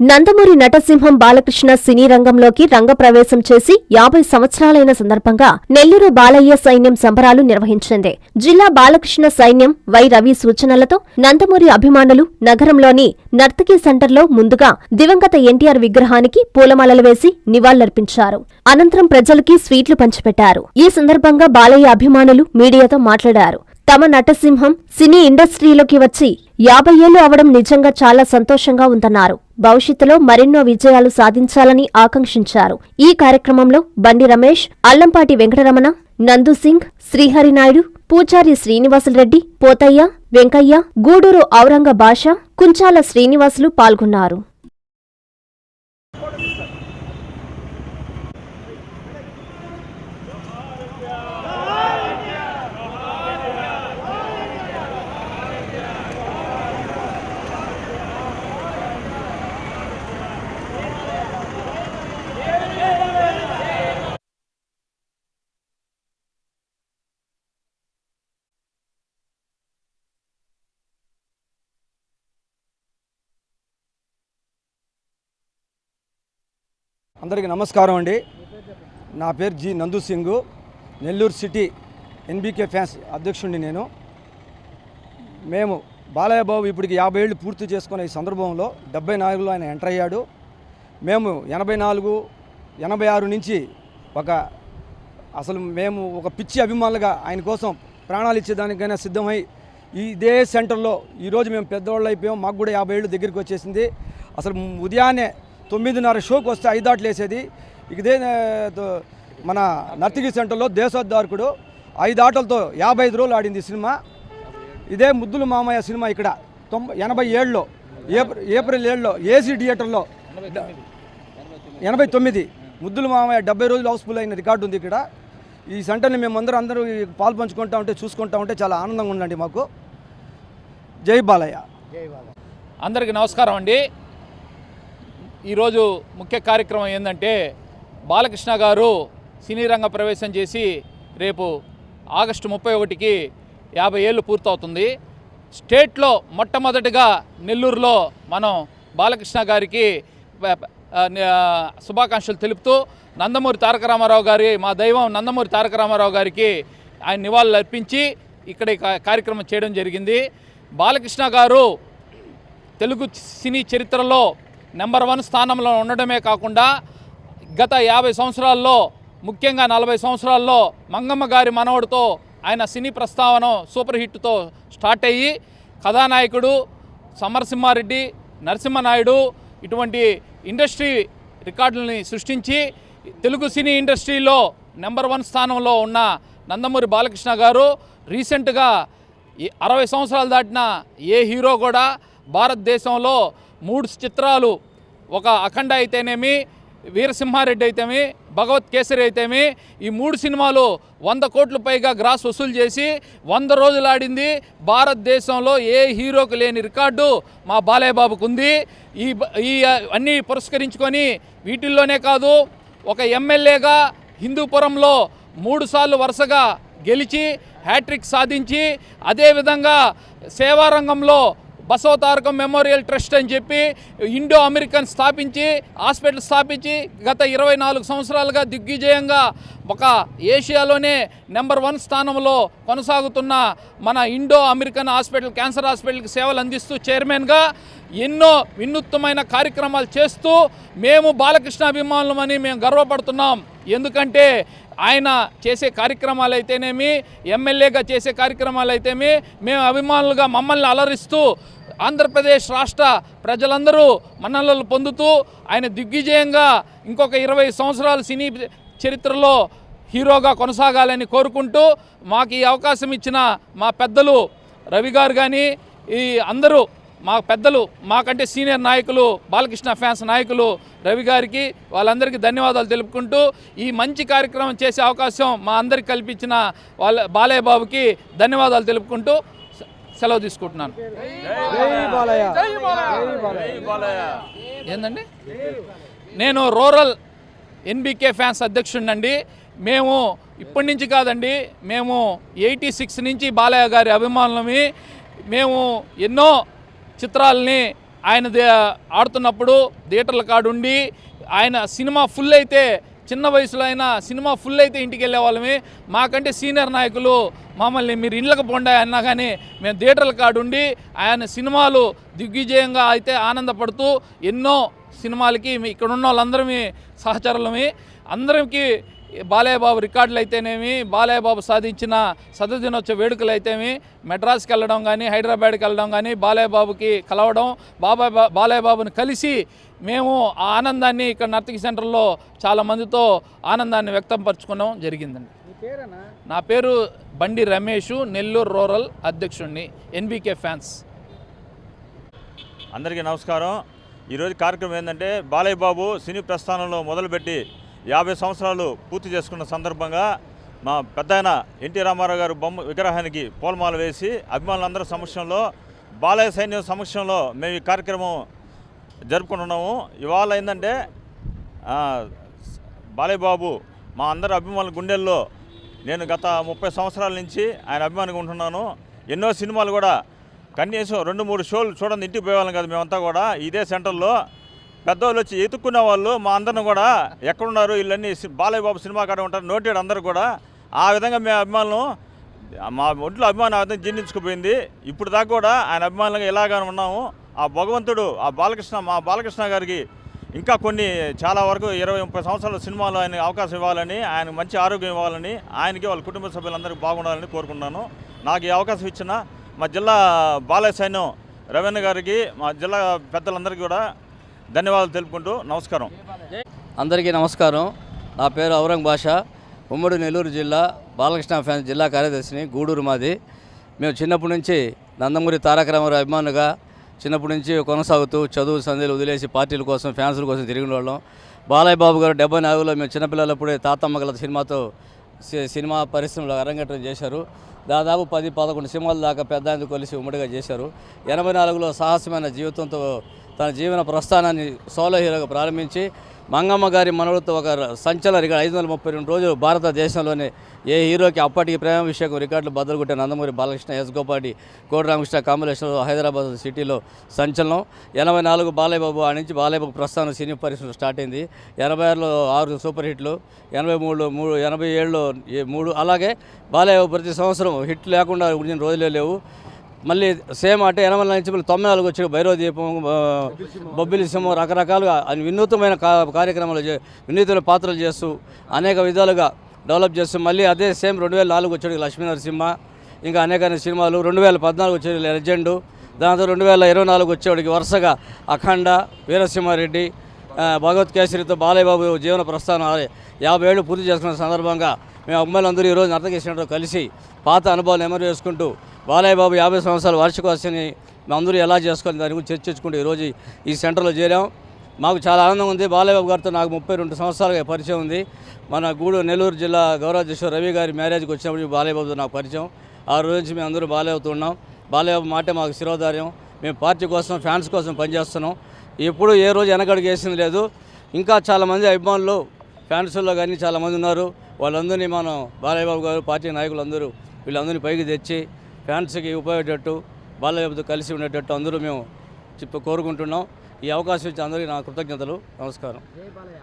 నందమూరి నటసింహం బాలకృష్ణ సినీ రంగంలోకి రంగప్రవేశం చేసి యాభై సంవత్సరాలైన సందర్భంగా నెల్లూరు బాలయ్య సైన్యం సంబరాలు నిర్వహించింది. జిల్లా బాలకృష్ణ సైన్యం వై రవి సూచనలతో నందమూరి అభిమానులు నగరంలోని నర్తకీ సెంటర్లో ముందుగా దివంగత ఎన్టీఆర్ విగ్రహానికి పూలమాలలు వేసి నివాళులర్పించారు. అనంతరం ప్రజలకి స్వీట్లు పంచిపెట్టారు. ఈ సందర్భంగా బాలయ్య అభిమానులు మీడియాతో మాట్లాడారు. తమ నటసింహం సినీ ఇండస్ట్రీలోకి వచ్చి యాభై ఏళ్ళు అవడం నిజంగా చాలా సంతోషంగా ఉందన్నారు. భవిష్యత్తులో మరెన్నో విజయాలు సాధించాలని ఆకాంక్షించారు. ఈ కార్యక్రమంలో బండి రమేష్ అల్లంపాటి వెంకటరమణ నందు సింగ్ శ్రీహరినాయుడు పూజారి శ్రీనివాసులరెడ్డి పోతయ్య వెంకయ్య గూడూరు ఔరంగ భాష కుంచాల శ్రీనివాసులు పాల్గొన్నారు. అందరికీ నమస్కారం అండి. నా పేరు G Nandu Singh. Nellore city NBK fans అధ్యక్షుడిని నేను. మేము బాలయ్య బాబు ఇప్పటికి యాభై ఏళ్ళు పూర్తి చేసుకున్న ఈ సందర్భంలో డెబ్బై నాలుగులో ఆయన ఎంటర్ అయ్యాడు. మేము ఎనభై నాలుగు ఎనభై ఆరు నుంచి ఒక అసలు మేము ఒక పిచ్చి అభిమానులుగా ఆయన కోసం ప్రాణాలు ఇచ్చేదానికైనా సిద్ధమై ఇదే సెంటర్లో ఈరోజు మేము పెద్దవాళ్ళు అయిపోయాం. మాకు కూడా యాభై ఏళ్ళు దగ్గరికి వచ్చేసింది. అసలు ఉదయాన్నే తొమ్మిదిన్నర షోకి వస్తే ఐదు ఆటలు వేసేది. ఇదే మన నర్తికి సెంటర్లో దేశోద్ధారకుడు ఐదు ఆటలతో యాభై ఐదు రోజులు ఆడింది సినిమా. ఇదే ముద్దుల మామయ్య సినిమా ఇక్కడ. తొంభై ఎనభై ఏడులో ఏప్రిల్ ఏప్రిల్ ఏడులో ఏసీ థియేటర్లో. ఎనభై తొమ్మిది. ముద్దుల మామయ్య డెబ్బై రోజులు హౌస్ఫుల్ అయిన రికార్డు ఉంది ఇక్కడ. ఈ సెంటర్ని మేము అందరూ అందరూ పాలు పంచుకుంటా ఉంటే చూసుకుంటా ఉంటే చాలా ఆనందంగా ఉందండి మాకు. జై బాలయ్య. అందరికీ నమస్కారం అండి. ఈరోజు ముఖ్య కార్యక్రమం ఏంటంటే బాలకృష్ణ గారు సినీ రంగ ప్రవేశం చేసి రేపు ఆగస్టు ముప్పై ఒకటికి యాభై ఏళ్ళు పూర్తవుతుంది. స్టేట్లో మొట్టమొదటిగా నెల్లూరులో మనం బాలకృష్ణ గారికి శుభాకాంక్షలు తెలుపుతూ నందమూరి తారక రామారావు గారి మా దైవం నందమూరి తారక రామారావు గారికి ఆయన నివాళులు అర్పించి ఇక్కడ కార్యక్రమం చేయడం జరిగింది. బాలకృష్ణ గారు తెలుగు సినీ చరిత్రలో నెంబర్ వన్ స్థానంలో ఉండడమే కాకుండా గత యాభై సంవత్సరాల్లో ముఖ్యంగా నలభై సంవత్సరాల్లో మంగమ్మ గారి మనవడితో ఆయన సినీ ప్రస్తావన సూపర్ హిట్తో స్టార్ట్ అయ్యి కథానాయకుడు సమరసింహారెడ్డి నరసింహనాయుడు ఇటువంటి ఇండస్ట్రీ రికార్డులని సృష్టించి తెలుగు సినీ ఇండస్ట్రీలో నెంబర్ వన్ స్థానంలో ఉన్న నందమూరి బాలకృష్ణ గారు రీసెంట్గా అరవై సంవత్సరాలు దాటిన ఏ హీరో కూడా భారతదేశంలో మూడు చిత్రాలు. ఒక అఖండ అయితేనేమి వీరసింహారెడ్డి అయితేమి భగవత్ కేసరి అయితేమి ఈ మూడు సినిమాలు వంద కోట్ల పైగా గ్రాస్ వసూలు చేసి వంద రోజులు ఆడింది భారతదేశంలో ఏ హీరోకి లేని రికార్డు మా బాలయ్యబాబుకు ఉంది ఈ ఈ అన్నీ పురస్కరించుకొని వీటిల్లోనే కాదు ఒక ఎమ్మెల్యేగా హిందూపురంలో మూడుసార్లు వరుసగా గెలిచి హ్యాట్రిక్ సాధించి అదేవిధంగా సేవారంగంలో బసవతారకం మెమోరియల్ ట్రస్ట్ అని చెప్పి ఇండో అమెరికన్ స్థాపించి హాస్పిటల్ స్థాపించి గత ఇరవై నాలుగు సంవత్సరాలుగా దిగ్విజయంగా ఒక ఏషియాలోనే నెంబర్ వన్ స్థానంలో కొనసాగుతున్న మన ఇండో అమెరికన్ హాస్పిటల్ క్యాన్సర్ హాస్పిటల్కి సేవలు అందిస్తూ చైర్మన్గా ఎన్నో వినూత్నమైన కార్యక్రమాలు చేస్తూ మేము బాలకృష్ణ అభిమానులమని మేము గర్వపడుతున్నాం. ఎందుకంటే ఆయన చేసే కార్యక్రమాలు అయితేనేమి ఎమ్మెల్యేగా చేసే కార్యక్రమాలు అయితేమి మేము అభిమానులుగా మమ్మల్ని అలరిస్తూ ఆంధ్రప్రదేశ్ రాష్ట్ర ప్రజలందరూ మన్ననలు పొందుతూ ఆయన దిగ్విజయంగా ఇంకొక ఇరవై సంవత్సరాలు సినీ చరిత్రలో హీరోగా కొనసాగాలని కోరుకుంటూ మాకు ఈ అవకాశం ఇచ్చిన మా పెద్దలు రవి గారు కానీ ఈ అందరూ మా పెద్దలు మాకంటే సీనియర్ నాయకులు బాలకృష్ణ ఫ్యాన్స్ నాయకులు రవి గారికి వాళ్ళందరికీ ధన్యవాదాలు తెలుపుకుంటూ ఈ మంచి కార్యక్రమం చేసే అవకాశం మా అందరికి కల్పించిన వాళ్ళ బాలయ్య బాబుకి ధన్యవాదాలు తెలుపుకుంటూ సెలవు తీసుకుంటున్నాను. జై బాలయ్య. జై బాలయ్య. ఏందండి? నేను రూరల్ ఎన్బికే ఫ్యాన్స్ అధ్యక్షుడినండి. మేము ఇప్పటి నుంచి కాదండి మేము ఎయిటీ సిక్స్ నుంచి బాలయ్య గారి అభిమానులమి. మేము ఎన్నో చిత్రాలని ఆయన దే- ఆడుతున్నప్పుడు థియేటర్ల కాడుండి ఆయన సినిమా ఫుల్ అయితే చిన్న వయసులో అయినా సినిమా ఫుల్ అయితే ఇంటికి వెళ్ళే వాళ్ళమే. మాకంటే సీనియర్ నాయకులు మమ్మల్ని మీరు ఇండ్లకు పొండా అన్నా కానీ మేము థియేటర్ల కాడుండి ఆయన సినిమాలు దిగ్విజయంగా అయితే ఆనందపడుతూ ఎన్నో సినిమాలకి మీ- ఇక్కడ ఉన్న వాళ్ళందరమే సహచరులమే అందరికీ బాలయ్య బాబు రికార్డులు అయితేనేమి బాలయ్య బాబు సాధించిన శతదినోత్సవ వేడుకలు అయితేమి మెడ్రాస్కి వెళ్ళడం కానీ హైదరాబాద్కి వెళ్ళడం కానీ బాలయ్య బాబుకి కలవడం బాబాయ్ బా బాలయ్య బాబుని కలిసి మేము ఆ ఆనందాన్ని ఇక్కడ నర్తకి సెంటర్లో చాలా మందితో ఆనందాన్ని వ్యక్తం పరుచుకోవడం జరిగిందండి. నా పేరు బండి రమేష్ నెల్లూరు రూరల్ అధ్యక్షుడిని ఎన్బీకే ఫ్యాన్స్. అందరికీ నమస్కారం. ఈరోజు కార్యక్రమం ఏంటంటే బాలయ్య బాబు సినీ ప్రస్థానంలో మొదలుపెట్టి యాభై సంవత్సరాలు పూర్తి చేసుకున్న సందర్భంగా మా పెద్ద ఎన్టీ రామారావు గారు బొమ్మ విగ్రహానికి పూలమాల వేసి అభిమానులందరి సమక్షంలో బాలయ్య సైన్యం సమక్షంలో మేము ఈ కార్యక్రమం జరుపుకుంటున్నాము. ఇవాళ ఏంటంటే బాలయ్యబాబు మా అందరి అభిమానుల గుండెల్లో నేను గత ముప్పై సంవత్సరాల నుంచి ఆయన అభిమానిగా ఉంటున్నాను. ఎన్నో సినిమాలు కూడా కనీసం రెండు మూడు షోలు చూడండి ఇంటికి పోయేవాళ్ళం కదా మేమంతా కూడా. ఇదే సెంటర్లో పెద్దవాళ్ళు వచ్చి ఎత్తుక్కునే వాళ్ళు మా అందరం కూడా ఎక్కడున్నారు వీళ్ళన్నీ బాలయ్యబాబు బాలయ్య బాబు సినిమా కాడ ఉంటారు నోటెడ్ అందరు కూడా ఆ విధంగా మేము అభిమానులు మా ఒంట్లో అభిమానం అర్థం జీర్ణించుకుపోయింది. ఇప్పుడు దాకా కూడా ఆయన అభిమానులుగా ఇలాగానే ఉన్నాము. ఆ భగవంతుడు ఆ బాలకృష్ణ మా బాలకృష్ణ గారికి ఇంకా కొన్ని చాలా వరకు ఇరవై ముప్పై సంవత్సరాల సినిమాలు ఆయన అవకాశం ఇవ్వాలని ఆయన మంచి ఆరోగ్యం ఇవ్వాలని ఆయనకి వాళ్ళ కుటుంబ సభ్యులందరికీ బాగుండాలని కోరుకుంటున్నాను. నాకు ఈ అవకాశం ఇచ్చిన మా జిల్లా బాలయ్య సైన్యం రవీణ గారికి మా జిల్లా పెద్దలందరికీ కూడా ధన్యవాదాలు తెలుపుకుంటూ నమస్కారం. అందరికీ నమస్కారం. నా పేరు ఔరంగ్ భాష ఉమ్మడి నెల్లూరు జిల్లా బాలకృష్ణ ఫ్యాన్స్ జిల్లా కార్యదర్శిని గూడూరు మాది. మేము చిన్నప్పటి నుంచి నందమూరి తారక రామారావు అభిమానుగా చిన్నప్పటి నుంచి కొనసాగుతూ చదువు సంధ్యలు వదిలేసి పార్టీల కోసం ఫ్యాన్సుల కోసం తిరిగిన వాళ్ళం. బాలయ్య బాబు గారు డెబ్బై నాలుగులో మేము చిన్నపిల్లలప్పుడే తాతమ్మ గల సినిమాతో సి- సినిమా పరిశ్రమలో అరంగేట్రం చేశారు. దాదాపు పది పదకొండు సినిమాల దాకా పెద్ద కలిసి ఉమ్మడిగా చేశారు. ఎనభై నాలుగులో సాహసమైన జీవితంతో తన జీవన ప్రస్థానాన్ని సోలో హీరోగా ప్రారంభించి మంగమ్మ గారి మనవులతో ఒక సంచలన రికార్డు ఐదు వందల ముప్పై రెండు రోజులు భారతదేశంలోనే ఏ హీరోకి అప్పటికి ప్రేమ విషయం రికార్డులు బద్దలు కొట్టే నందమూరి బాలకృష్ణ ఎస్ గోపాటి కోటి రామకృష్ణ కాంబినేషన్లో హైదరాబాద్ సిటీలో సంచలనం. ఎనభై నాలుగు బాలయ్య బాబు ఆ నుంచి బాలయ్య బాబు ప్రస్థానం సినీ పరిశ్రమ స్టార్ట్ అయింది. ఎనభై ఆరులో ఆరు సూపర్ హిట్లు ఎనభై మూడులో మూడు ఎనభై ఏడులో ఏ- మూడు. అలాగే బాలయ్య బాబు ప్రతి సంవత్సరం హిట్ లేకుండా ఉండిన రోజులే లేవు. మళ్ళీ సేమ్ అంటే ఎనమల నుంచి మళ్ళీ తొమ్మిది నాలుగు వచ్చి భైరవ దీపం బొబ్బిలి సింహం రకరకాలుగా వినూత్నమైన కార్యక్రమాలు వినూత్న పాత్రలు చేస్తూ అనేక విధాలుగా డెవలప్ చేస్తూ మళ్ళీ అదే సేమ్ రెండు వేల నాలుగు వచ్చాడు లక్ష్మీనరసింహ ఇంకా అనేక సినిమాలు రెండు వేల పద్నాలుగు వచ్చాడు లెజెండు. దాంతో రెండు వేల ఇరవై నాలుగు వచ్చేవాడికి వరుసగా అఖండ వీరసింహారెడ్డి భగవత్ కేసరితో బాలయ్యబాబు జీవన ప్రస్థానం యాభై ఏళ్ళు పూర్తి చేసుకున్న సందర్భంగా మేము అమ్మాయిలందరూ ఈరోజు నర్తకేశ్వరరావు కలిసి పాత అనుభవాలు నెమరు చేసుకుంటూ బాలయ్య బాబు యాభై సంవత్సరాల వార్షికోత్సవాన్ని అందరూ ఎలా చేసుకోవాలి దాని గురించి చర్చించుకుంటూ ఈరోజు ఈ సెంటర్లో చేరాం. మాకు చాలా ఆనందం ఉంది. బాలయ్యబాబు గారితో నాకు ముప్పై రెండు సంవత్సరాలుగా పరిచయం ఉంది. మన గూడు నెల్లూరు జిల్లా గౌరవాధ్యక్షుడు రవి గారి మ్యారేజ్కి వచ్చినప్పుడు బాలయ్యబాబుతో నాకు పరిచయం. ఆ రోజు నుంచి మేము అందరూ బాలయ్య అవుతున్నాం బాలయ్యబాబు మాటే మాకు శిరోధార్యం. మేము పార్టీ కోసం ఫ్యాన్స్ కోసం పనిచేస్తున్నాం. ఎప్పుడు ఏ రోజు వెనకడుగు వేసింది లేదు. ఇంకా చాలామంది అభిమానులు ఫ్యాన్స్లో కానీ చాలామంది ఉన్నారు. వాళ్ళందరినీ మనం బాలయ్య బాబు గారు పార్టీ నాయకులందరూ వీళ్ళందరినీ పైకి తెచ్చి ఫ్యాన్స్కి ఉపయోగపడేటట్టు బాలయ్యబాబుతో కలిసి ఉండేటట్టు అందరూ మేము చెప్పి కోరుకుంటున్నాం. ఈ అవకాశం ఇచ్చి అందరికీ నా కృతజ్ఞతలు. నమస్కారం.